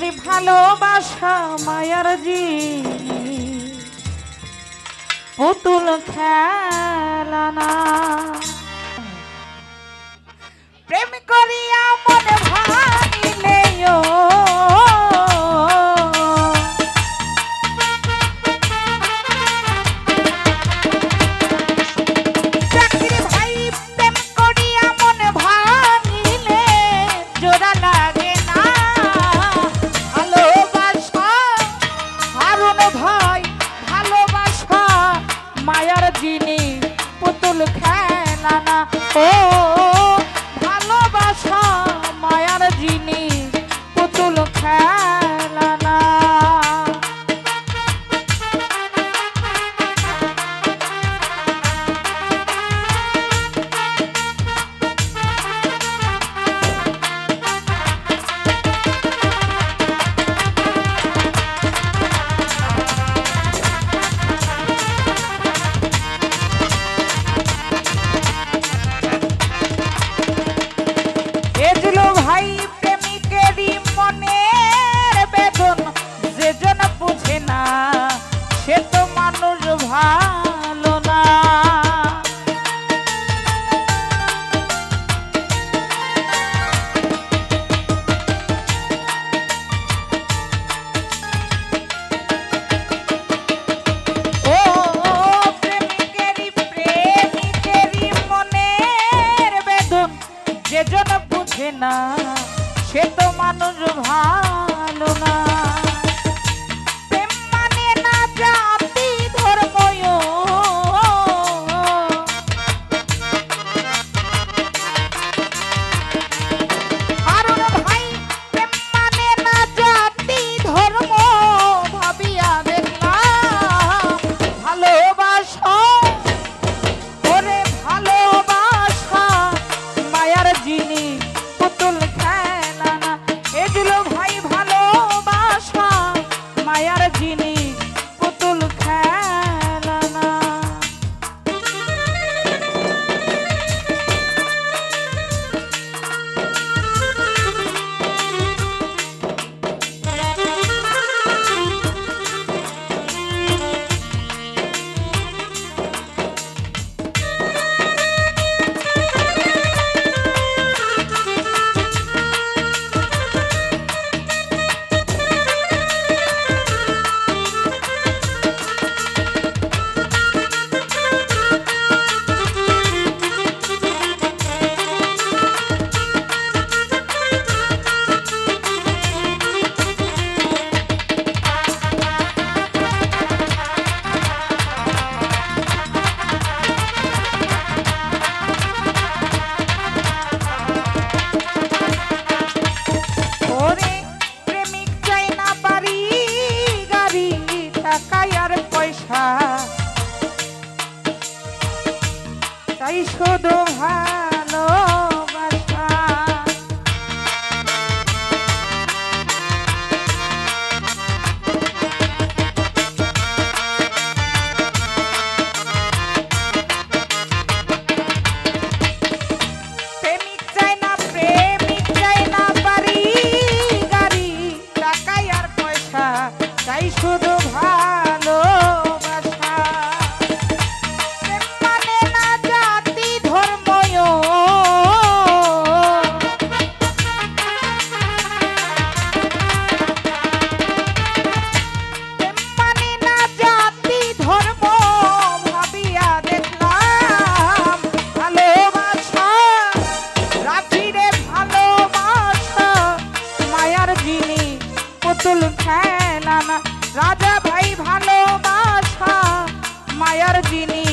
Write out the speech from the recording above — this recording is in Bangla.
ওরে ভালোবাসা মায়ার জি পুতুল খেলানা না সে তো মানুষ ভালো না। Aí escondou. পুতুল খেলানা রাজা ভাই ভালোবাসা মায়ার জিনিস।